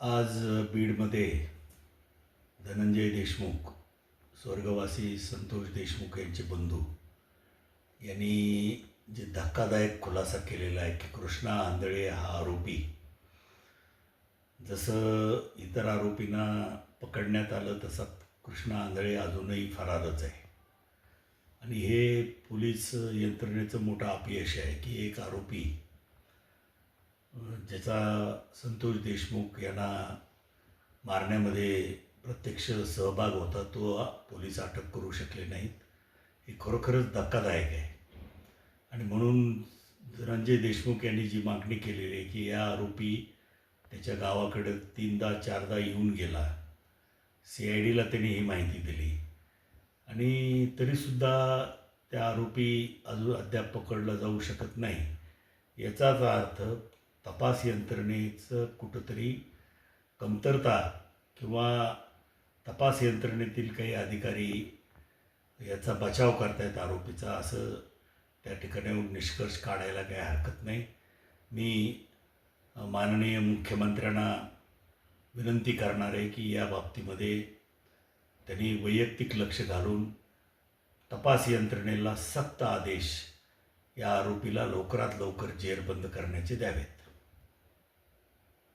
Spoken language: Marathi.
आज बीडमध्ये धनंजय देशमुख स्वर्गवासी संतोष देशमुख यांचे बंधू यांनी जे धक्कादायक खुलासा केलेला आहे की कृष्णा आंधळे हा आरोपी जसं इतर आरोपींना पकडण्यात आलं तसा कृष्णा आंधळे अजूनही फरारच आहे. आणि हे पोलीस यंत्रणेचं मोठं अपयश आहे की एक आरोपी ज्याचा संतोष देशमुख यांना मारण्यामध्ये प्रत्यक्ष सहभाग होता तो पोलीस अटक करू शकले नाहीत. हे खरोखरच धक्कादायक आहे. आणि म्हणून धनंजय देशमुख यांनी जी मागणी केलेली आहे की या आरोपी त्याच्या गावाकडे तीनदा चारदा येऊन गेला. सी आय डीला त्यांनी ही माहिती दिली. आणि तरीसुद्धा त्या आरोपी अजून अद्याप पकडला जाऊ शकत नाही. याचाच अर्थ तपास यंत्रणेचं कुठंतरी कमतरता किंवा तपास यंत्रणेतील काही अधिकारी याचा बचाव करतायत आरोपीचा असं त्या ठिकाणी निष्कर्ष काढायला काही हरकत नाही. मी माननीय मुख्यमंत्र्यांना विनंती करणार आहे की या बाबतीमध्ये त्यांनी वैयक्तिक लक्ष घालून तपास यंत्रणेला सक्त आदेश या आरोपीला लवकरात लवकर जेरबंद करण्याचे द्यावेत.